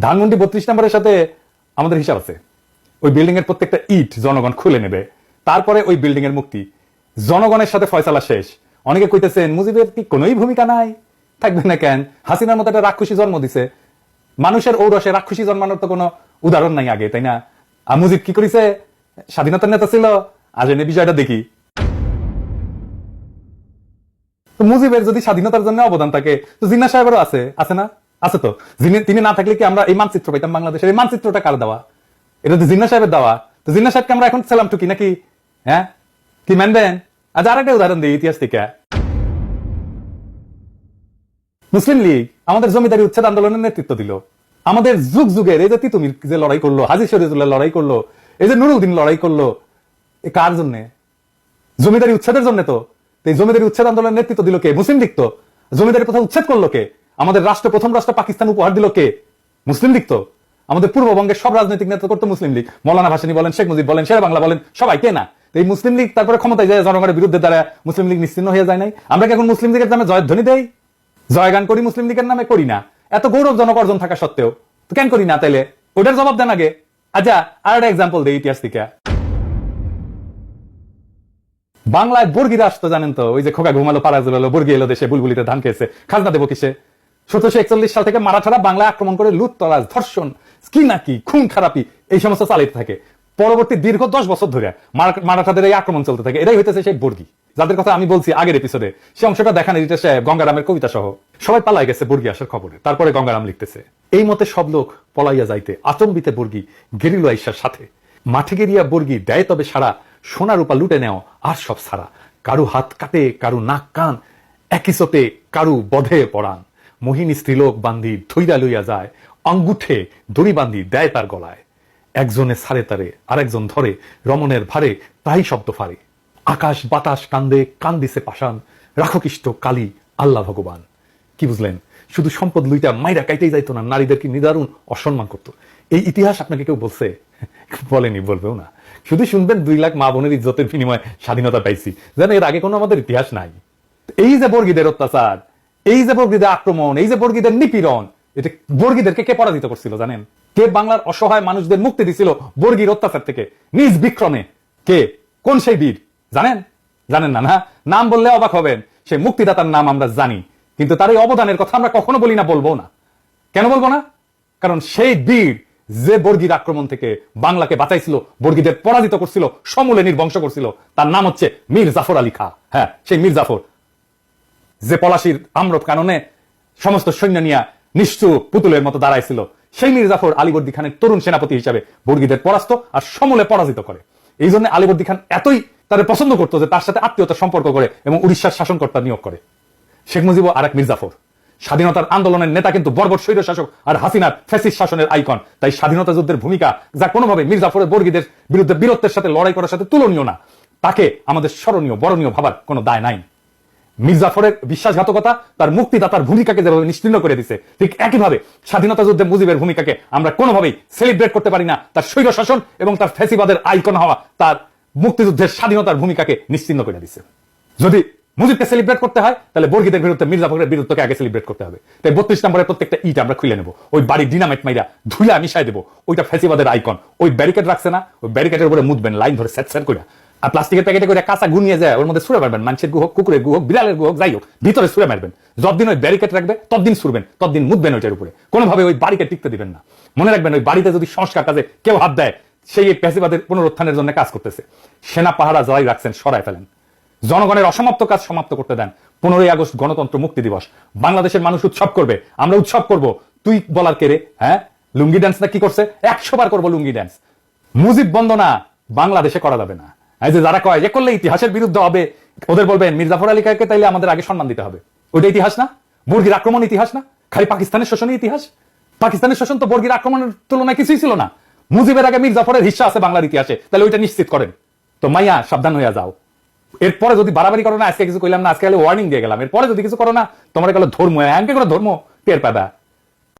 ধানমন্ডি বত্রিশ নম্বরের সাথে আমাদের হিসাব আছে। ওই বিল্ডিং এর প্রত্যেকটা ইট জনগণ খুলে নেবে। তারপরে ওই বিল্ডিং এর মুক্তি। জনগণের সাথে ফয়সালা শেষ। অনেকে কইতেছেন, মুজিবের কি কোনোই ভূমিকা নাই? থাকবে না কেন? হাসিনার মতো একটা রাক্ষসী জন্ম দিছে। মানুষের ঔরসে রাক্ষসী জন্মানোর তো কোনো উদাহরণ নাই আগে, তাই না? আর মুজিব কি করেছে? স্বাধীনতার নেতা ছিল। আজ এনে বিষয়টা দেখি। মুজিবের যদি স্বাধীনতার জন্য অবদান থাকে, তো জিন্না সাহেবেরও আছে। আছে না? আছে তো? তিনি না থাকলে কি আমরা এই মানচিত্র পাইতাম বাংলাদেশের? এই মানচিত্রটা কার দেওয়া? এটা তো জিন্না সাহেবের দেওয়া। তো জিন্না সাহেবকে আমরা এখন সেলাম টুকি নাকি? হ্যাঁ? কি মানবেন? আজ আর একটা উদাহরণ দিই ইতিহাস থেকে। মুসলিম লীগ আমাদের জমিদারি উচ্ছেদ আন্দোলনের নেতৃত্ব দিল। আমাদের যুগ যুগের এই যে তিতুমির যে লড়াই করল, হাজি শরীফুল্লাহ লড়াই করল, এই যে নুরুদ্দিন লড়াই করল, এ কার জন্যে? জমিদারি উচ্ছেদের জন্য তো। তো এই জমিদারি উচ্ছেদ আন্দোলনের নেতৃত্ব দিল কে? মুসলিম লীগ তো। জমিদারি প্রথা উচ্ছেদ করল কে? আমাদের রাষ্ট্র, প্রথম রাষ্ট্র পাকিস্তান উপহার দিল কে? মুসলিম লীগ তো। আমাদের পূর্ববঙ্গের সব রাজনৈতিক নেতা করতো মুসলিম লীগ। মৌলানা ভাসানী বলেন, শেখ মুজিব বলেন শের বাংলা বলেন, সবাই, কে না? এই মুসলিম লীগ তারপরে ক্ষমতায় যায়, জনগণের বিরুদ্ধে দ্বারা মুসলিম লীগ নিশ্চিন্ন হয়ে যায় নাই। আমরা কি এখন মুসলিম লীগের নামে জয়ধ্বনি দেই? জয়গান করি, মুসলিম লীগের নামে করি না। এত গৌরবজনক অর্জন থাকা সত্ত্বেও। তো কেন করি না তাইলে? ওটার জবাব দেন আগে। আচ্ছা আর একটা এক্সাম্পল দেই ইতিহাস থেকে। বাংলায় বর্গিরা আসতো জানেন তো? ওই যে খোকা ঘুমালো, পাড়া জুলালো বর্গি এলো দেশে, বুলবুলিতে ধান খেয়েছে। খাজনা দেবো কিসে? সতেরোশো একচল্লিশ সাল থেকে মারাঠারা বাংলা আক্রমণ করে লুট তরাজ ধর্ষণ কি নাকি, খুন, খারাপি, এই সমস্ত চালাইতে থাকে। পরবর্তী দীর্ঘ দশ বছর ধরে মারাঠাদের এই আক্রমণ চলতে থাকে। এটাই হইতেছে সেই বর্গি। যাদের কথা আমি বলছি আগের এপিসোডে সে অংশটা দেখান এডিটর সাহেব, গঙ্গারামের কবিতা সহ সবাই পালাই গেছে বর্গি আসার খবরে। তারপরে গঙ্গারাম লিখতেছে, এই মতে সব লোক পলাইয়া যাইতে আচম্বিতে বর্গি গেরিল আইসার সাথে। মাঠে গেরিয়া বর্গি দেয় তবে সারা সোনা রূপা লুটে নেও, আর সব সারা কারু হাত কাটে কারু নাক কান, একই চোটে কারু বধে পড়ান মোহিনী স্ত্রীলোক বান্ধি ধৈরা লইয়া যায় অঙ্গুঠে দড়ি বান্ধি দেয় তার গলায়। একজনে সারে তারে, আরেকজন ধরে, রমণের ভারে তাই শব্দ ফারে আকাশ বাতাস কান্দে, কান্দিছে পাষাণ রাখকিষ্ট কালী, আল্লাহ ভগবান। কি বুঝলেন? শুধু সম্পদ লুইটা মাইরা কাইতেই যাইতো না নারীদেরকে নিদারুণ অসম্মান করতো। এই ইতিহাস আপনাকে কেউ বলছে? বলেনি, বলবেও না। শুধু শুনবেন, দুই লাখ মা বোনের ইজ্জতের বিনিময়ে স্বাধীনতা পাইছি। যেন এর আগে কোনো আমাদের ইতিহাস নাই। এই যে বর্গীদের অত্যাচার এই যে বর্গীদের আক্রমণ, এই যে বর্গীদের নিপীড়ন, এটা বর্গীদেরকে কে পরাজিত করছিল জানেন? কে বাংলার অসহায় মানুষদের মুক্তি দিছিল বর্গীর অত্যাচার থেকে? নিজ বিক্রমে। কে? কোন সেই বীর? জানেন? জানেন না না? নাম বললে অবাক হবেন। সেই মুক্তিদাতার নাম আমরা জানি। কিন্তু তার এই অবদানের কথা আমরা কখনো বলি না, বলব না। কেন বলব না? কারণ সেই বীর যে বর্গীর আক্রমণ থেকে বাংলাকে বাঁচাইছিল, বর্গীদের পরাজিত করছিল, সমূলে নির্বংশ করছিল, তার নাম হচ্ছে মীর জাফর আলী খা। হ্যাঁ সেই মীর জাফর। যে পলাশির আম্রত কাননে সমস্ত সৈন্য নিয়ে নিশ্চু পুতুলের মতো দাঁড়াইছিল। সেই মীর জাফর আলীবর্দী খানের তরুণ সেনাপতি হিসাবে বর্গীদের পরাস্ত আর সমূলে পরাজিত করে। এই জন্য আলীবর্দী খান এতই তাদের পছন্দ করতো যে তার সাথে আত্মীয়তার সম্পর্ক করে এবং উড়িষ্যার শাসনকর্তা নিয়োগ করে। শেখ মুজিব আর এক মির্জাফর। স্বাধীনতার আন্দোলনের নেতা কিন্তু বর্বর স্বৈর শাসক আর হাসিনার ফ্যাসিস শাসনের আইকন। তাই স্বাধীনতা যুদ্ধের ভূমিকা যা কোনোভাবে মির্জাফরের বর্গীদের বিরুদ্ধে বীরত্বের সাথে লড়াই করার সাথে তুলনীয় না। তাকে আমাদের স্মরণীয়, বরণীয় ভাবার কোনো দায় নাই। মির্জাফরের বিশ্বাসঘাতকতা তার মুক্তিদাতার ভূমিকাকে যেভাবে নিশ্চিন্ন করে দিছে, ঠিক একইভাবে স্বাধীনতা যুদ্ধে মুজিবের ভূমিকাকে আমরা কোনোভাবেই সেলিব্রেট করতে পারি না। তার স্বৈর শাসন এবং তার ফ্যাসিবাদের আইকন হওয়া তার মুক্তিযুদ্ধের স্বাধীনতার ভূমিকাকে নিশ্চিন্ন করে দিছে। যদি মুজিবকে সেলিব্রেট করতে হয়, তাহলে বর্গীদের বিরুদ্ধে মির্জাফরের বিরুদ্ধকে আগে সেলিব্রেট করতে হবে। তাই বত্রিশ নম্বরের প্রত্যেকটা ইট আমরা খুলে নেব। ওই বাড়ির ডিনামাইট মাইরা ধুলা মিশাই দেবো। ওইটা ফ্যাসিবাদের আইকন ওই ব্যারিকেড রাখছে না, ওই ব্যারিকেডের উপরে মুদবেন লাইন ধরে স্যাট স্যাট করে আর প্লাস্টিকের প্যাকেটে করে কাঁচা গুনিয়ে যায়, ওর মধ্যে সুরে মারবেন, মানুষের গুহ কুকুরের গুহ বিড়ালের গুহ যাই হোক, ভিতরে সুরে মারবেন। যতদিন ওই ব্যারিকেড রাখবে, ততদিন সুরবেন ততদিন মুদবেন ওইটার উপরে। কোনোভাবে ওই বাড়িকে টিকতে দিবেন না। মনে রাখবেন, ওই বাড়িতে যদি সংস্কার কাজে কেউ হাত দেয়, সেই এই প্যাসিবাদের পুনরুত্থানের জন্য কাজ করতেছে। সেনা পাহারা জয় রাখছেন সরাই ফেলেন। জনগণের অসমাপ্ত কাজ সমাপ্ত করতে দেন। পনেরোই আগস্ট গণতন্ত্র মুক্তি দিবস। বাংলাদেশের মানুষ উৎসব করবে। আমরা উৎসব করব। তুই বলার কেড়ে হ্যাঁ? লুঙ্গি ডান্স না কি করছে? একশো বার করব লুঙ্গি ডান্স মুজিব বন্দনা বাংলাদেশে করা যাবে না। এই যে যারা কয় যে করলে ইতিহাসের বিরুদ্ধে হবে ওদের বলবেন, মির্জাফর আলী খানকে তাইলে আমাদের আগে সম্মান দিতে হবে। ওইটা ইতিহাস না? বর্গির আক্রমণ ইতিহাস না? খালি পাকিস্তানের শোষণই ইতিহাস? পাকিস্তানের শোষণ তো বর্গির আক্রমণের তুলনায় কিছুই ছিল না। মুজিবের আগে মির জাফরের হিস্সা আছে বাংলার ইতিহাসে, তাহলে ওইটা নিশ্চিত করেন। তো মাইয়া, সাবধান হইয়া যাও। এরপরে যদি বাড়াবাড়ি করো না, আজকে কিছু কইলাম না, আজকে ওয়ার্নিং দিয়ে গেলাম। এরপরে যদি কিছু করো না, তোমার গেল ধর্ম হ্যাঁ কোনো ধর্ম, টের পাবা।